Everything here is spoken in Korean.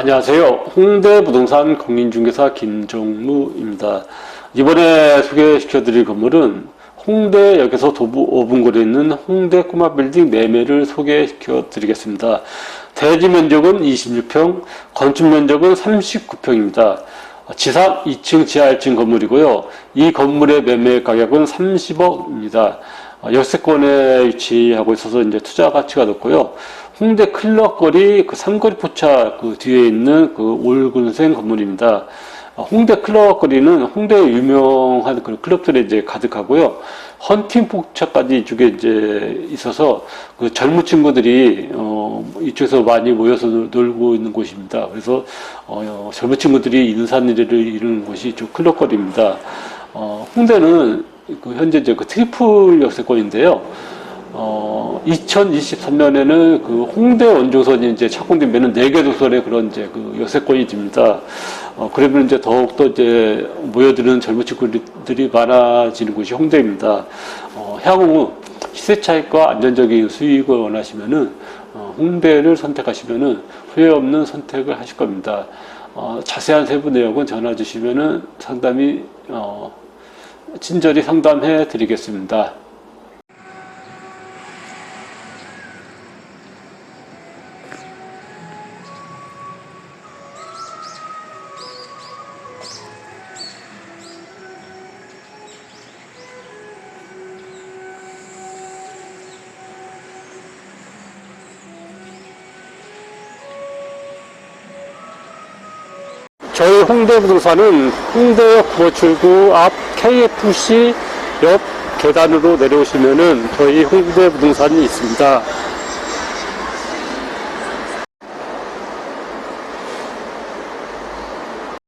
안녕하세요. 홍대 부동산 공인중개사 김정무입니다. 이번에 소개시켜 드릴 건물은 홍대역에서 도보 5분 거리에 있는 홍대 꼬마 빌딩 매매를 소개시켜 드리겠습니다. 대지 면적은 26평, 건축 면적은 39평입니다. 지상 2층, 지하 1층 건물이고요. 이 건물의 매매 가격은 30억입니다. 역세권에 위치하고 있어서 이제 투자 가치가 높고요. 홍대 클럽거리 그 삼거리 포차 그 뒤에 있는 그 올근생 건물입니다. 어, 홍대 클럽거리는 홍대에 유명한 그런 클럽들이 이제 가득하고요. 헌팅 포차까지 이쪽에 이제 있어서 그 젊은 친구들이 어 이쪽에서 많이 모여서 놀- 놀고 있는 곳입니다. 그래서 어 젊은 친구들이 인산리를 이루는 곳이 이쪽 클럽거리입니다. 어 홍대는 그 현재 이제 그 트리플 역세권인데요. 어, 2023년에는 그 홍대 원조선이 이제 착공되면은 4개 도선의 그런 이제 그 여세권이 됩니다. 어, 그러면 이제 더욱더 이제 모여드는 젊은 친구들이 많아지는 곳이 홍대입니다. 어, 향후 시세 차익과 안정적인 수익을 원하시면은 어, 홍대를 선택하시면은 후회 없는 선택을 하실 겁니다. 어, 자세한 세부 내용은 전화 주시면은 상담이 어, 친절히 상담해 드리겠습니다. 저희 홍대 부동산은 홍대역 9호 출구 앞 KFC 옆 계단으로 내려오시면은 저희 홍대 부동산이 있습니다.